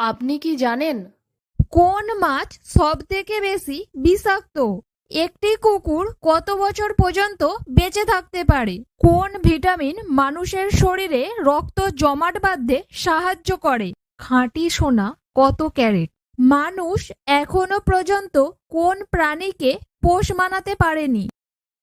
আপনি কি জানেন? কোন মাছ সব থেকে বেশি বিষাক্ত? একটি কুকুর কত বছর পর্যন্ত বেঁচে থাকতে পারে? কোন ভিটামিন মানুষের শরীরে রক্ত জমাট বাঁধতে সাহায্য করে? খাঁটি সোনা কত ক্যারেট? মানুষ এখনও পর্যন্ত কোন প্রাণীকে পোষ মানাতে পারেনি?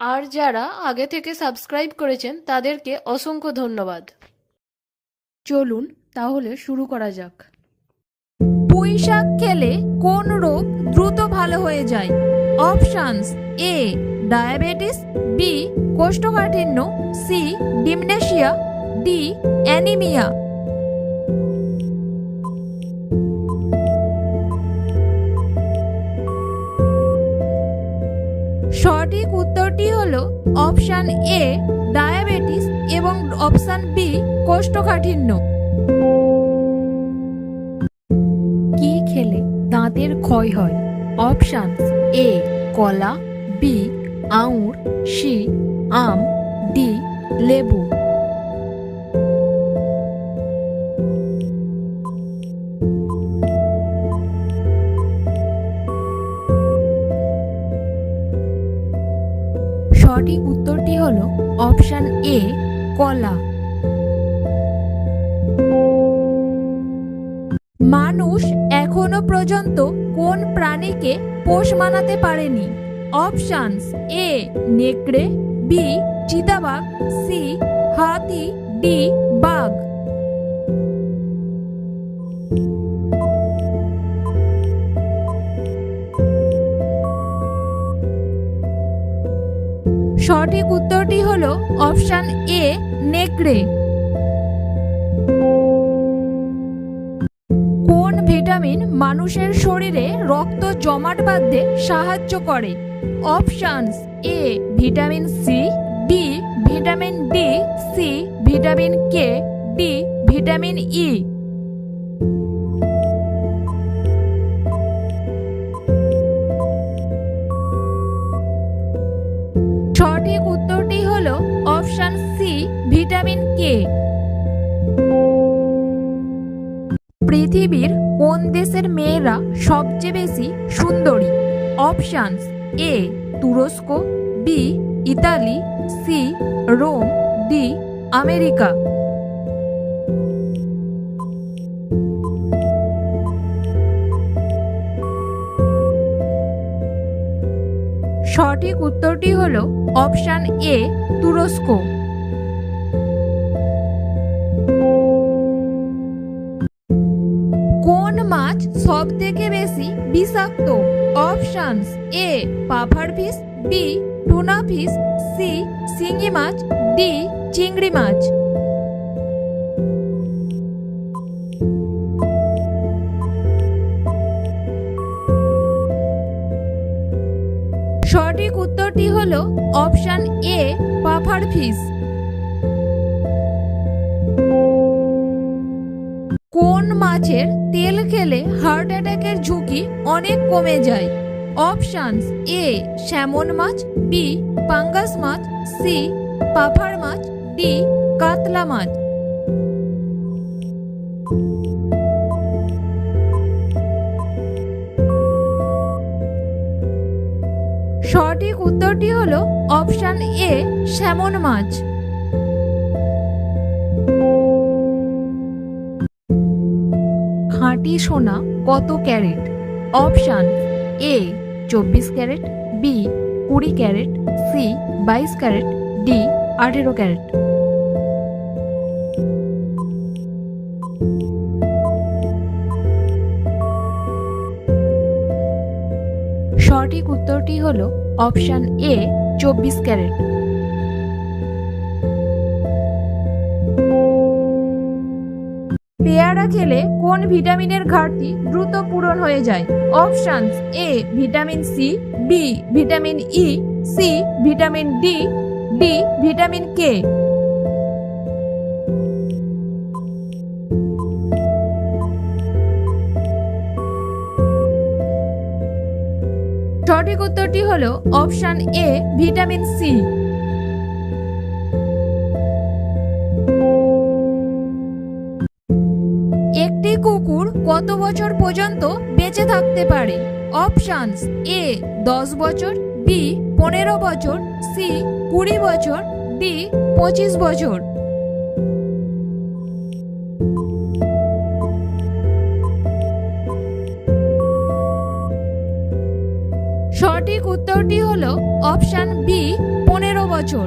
আর যারা আগে থেকে সাবস্ক্রাইব করেছেন, তাদেরকে অসংখ্য ধন্যবাদ। চলুন তাহলে শুরু করা যাক। পুঁই শাক খেলে কোন রোগ দ্রুত ভালো হয়ে যায়? অপশনস এ, ডায়াবেটিস, বি, কোষ্ঠকাঠিন্য, সি, ডিমনেশিয়া, ডি, অ্যানিমিয়া। উত্তরটি হলো অপশান এ ডায়াবেটিস এবং অপশান বি কোষ্ঠকাঠিন্য। কি খেলে দাঁতের ক্ষয় হয়? অপশান এ কলা, বি আঙুর, সি আম, ডি লেবু। সঠিক উত্তরটি হল অপশান এ, কলা। মানুষ এখনও পর্যন্ত কোন প্রাণীকে পোষ মানাতে পারেনি? অপশানস এ, নেকড়ে, বি, চিতাবাঘ, সি, হাতি, ডি, বাঘ। সঠিক উত্তরটি হল অপশান এ, নেকড়ে। কোন ভিটামিন মানুষের শরীরে রক্ত জমাট বাঁধতে সাহায্য করে? Options A, vitamin C, B, vitamin D, C, vitamin K, D, vitamin E. পৃথিবীর কোন দেশের মেয়েরা সবচেয়ে বেশি সুন্দরী? অপশনস এ, তুরস্ক, B, Italy, C, Rome, D, America. সঠিক উত্তরটি হলো অপশান এ, তুরস্ক। কোন মাছ সব থেকে বেশি বিষাক্ত। Options A puffer fish B tuna fish C শিঙি মাছ ডি চিংড়ি মাছ। সঠিক উত্তরটি হলো অপশন এ পাফার ফিশ। মাছের তেল খেলে হার্ট অ্যাটাকের ঝুঁকি অনেক কমে যায়। অপশনস এ স্যামন মাছ বি পাঙ্গাস মাছ সি পাফার মাছ ডি কাতলা মাছ। সঠিক উত্তরটি হলো অপশন এ স্যামন মাছ। খাঁটি সোনা কত ক্যারেট। অপশান এ, চব্বিশ ক্যারেট, বি, কুড়ি ক্যারেট, সি, বাইশ ক্যারেট, ডি, আঠেরো ক্যারেট। সঠিক উত্তরটি হলো অপশান এ, চব্বিশ ক্যারেট। খেলে কোন ভিটামিনের ঘাটতি দ্রুত পূরণ হয়ে যায়? Options A, vitamin C, B, vitamin E, C, vitamin D D, vitamin K. সঠিক উত্তরটি হলো অপশান এ, ভিটামিন সি। কুকুর কত বছর পর্যন্ত বেঁচে থাকতে পারে? অপশনস এ দশ বছর বি পনেরো বছর সি কুড়ি বছর ডি পঁচিশ বছর। সঠিক উত্তরটি হলো অপশন বি পনেরো বছর।